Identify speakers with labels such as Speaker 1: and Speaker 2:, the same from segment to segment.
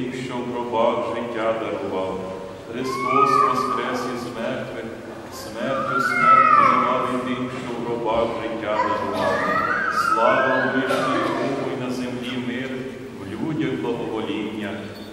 Speaker 1: тим, що в гробах життя дарував. Христос воскрес із мертвих, смертю смерть подолав, і тим, що в гробах життя дарував. Слава вишній Богу і на землі мир, в людях благовоління.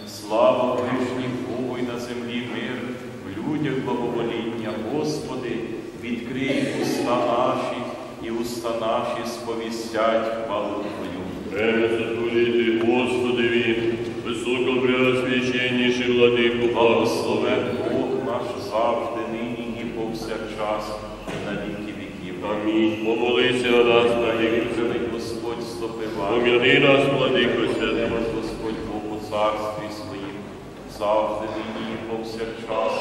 Speaker 1: Слава вишній Богу і на землі мир, в людях благовоління. Господи, відкрий уста наші, і уста наші сповістять хвалу Твою.
Speaker 2: Пресвятуліти Господеві, високопреосвященніший владику
Speaker 1: Благословен Бог наш завжди, нині і повсякчас, на віки віків.
Speaker 2: Амінь. Помолися нас,
Speaker 1: Благословен Господь стопиває.
Speaker 2: Пом'яни нас, владико святий.
Speaker 1: Господь Бог у царстві своїм, завжди нині і повсякчас.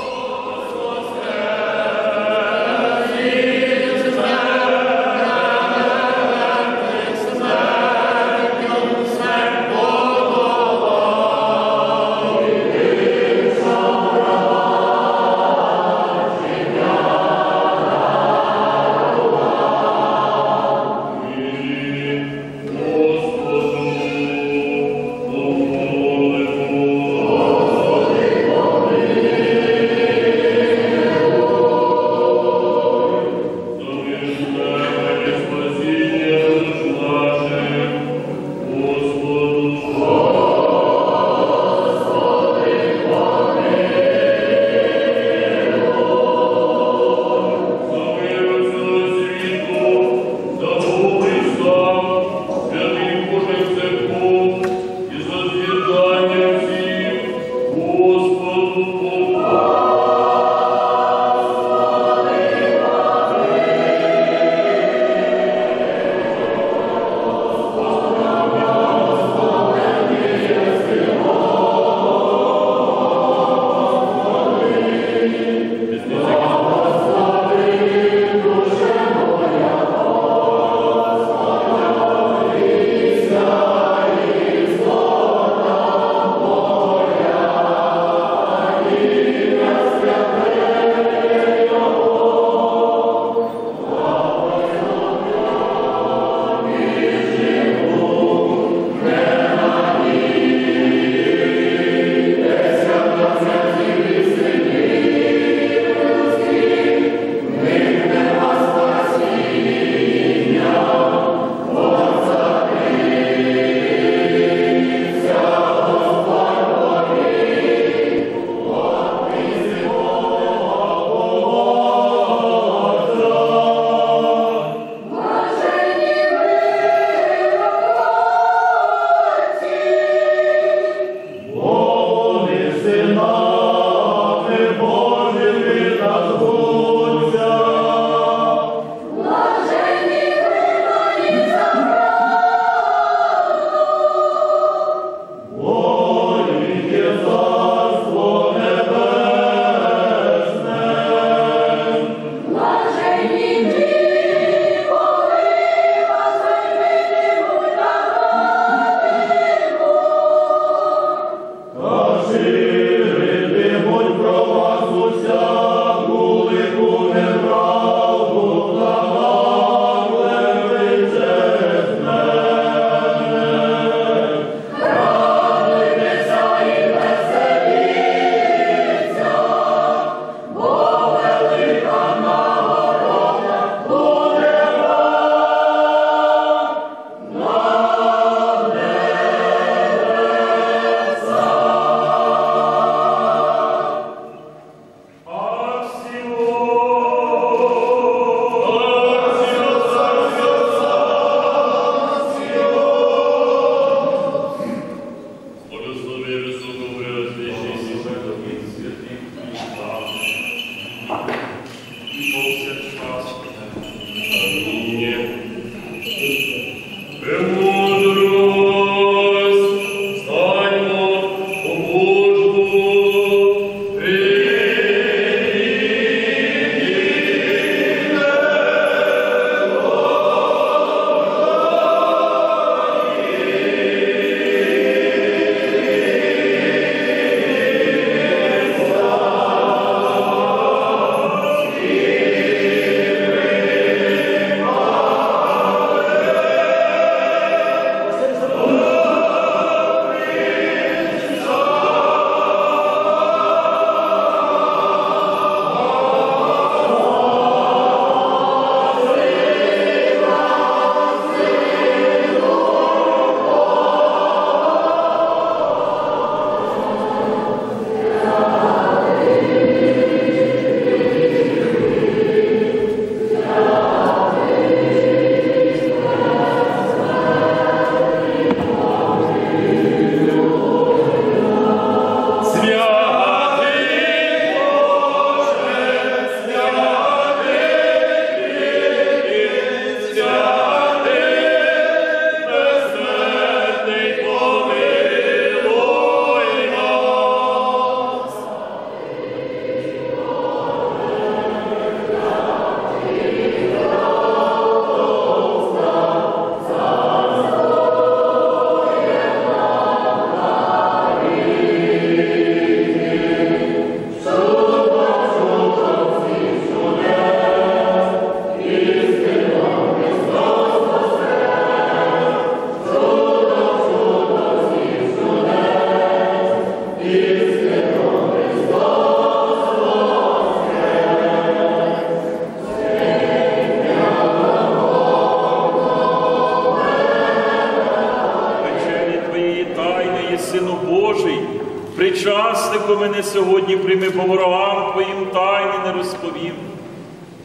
Speaker 1: Мене сьогодні прийми по ворогам твоїм тайни не розповім.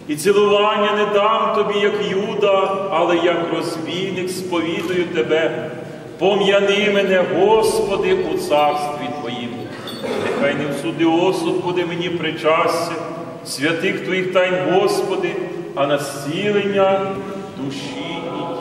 Speaker 1: І цілування не дам тобі, як Юда, але як розбійник сповідую тебе. Пом'яни мене, Господи, у царстві Твоїм. Нехай не в суди осуд буде мені причастя, святих Твоїх тайн, Господи, а на зцілення душі і тіла.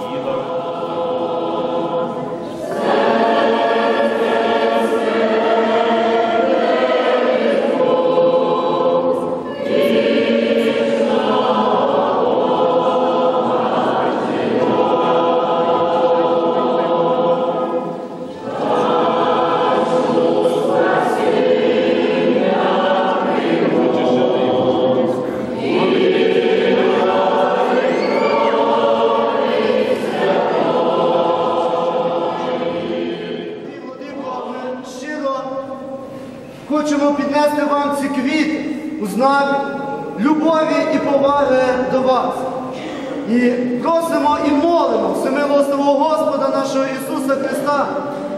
Speaker 3: Просимо і молимо всемилостивого Господа нашого Ісуса Христа,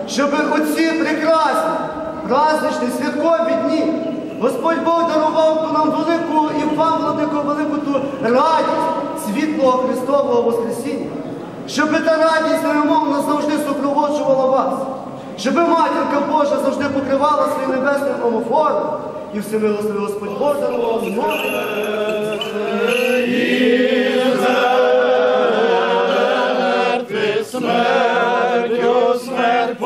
Speaker 3: щоб оці прекрасні, праздничні, святкові дні Господь Бог дарував нам велику і вам, владико, велику ту радість світлого Христового Воскресіння. Щоб та радість невимовно завжди супроводжувала вас. Щоб матінка Божа завжди покривала своїм небесним омофором. І всемилостивий Господь Бог дарував нові.
Speaker 1: Смертю смерть.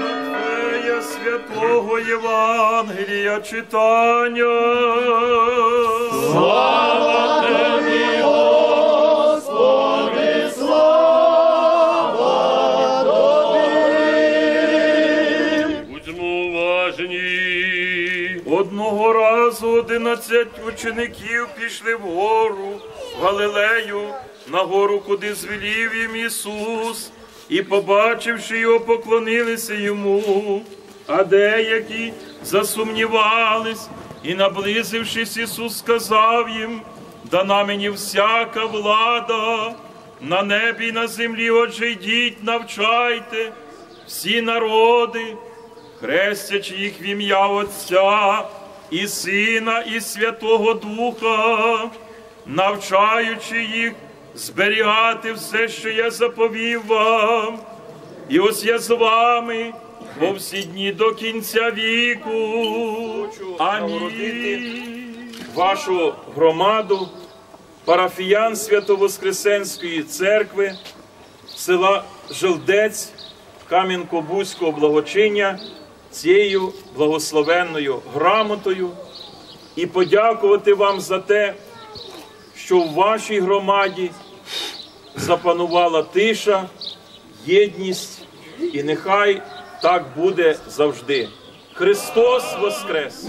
Speaker 1: Матфея святого Євангелія читання. Слава Одного одинадцять учеників пішли вгору в Галилею, на гору, куди звелів їм Ісус, і, побачивши його, поклонилися йому. А деякі засумнівались, і, наблизившись, Ісус сказав їм: дана мені всяка влада на небі і на землі, отже йдіть, навчайте всі народи хрестячи їх в ім'я Отця і Сина, і Святого Духа, навчаючи їх зберігати все, що я заповів вам. І ось я з вами по всі дні до кінця віку. Амінь. Вашу громаду, парафіян Свято-Воскресенської церкви, села Желдець Кам'янко-Бузького благочиння цією благословенною грамотою і подякувати вам за те, що в вашій громаді запанувала тиша, єдність, і нехай так буде завжди. Христос Воскрес!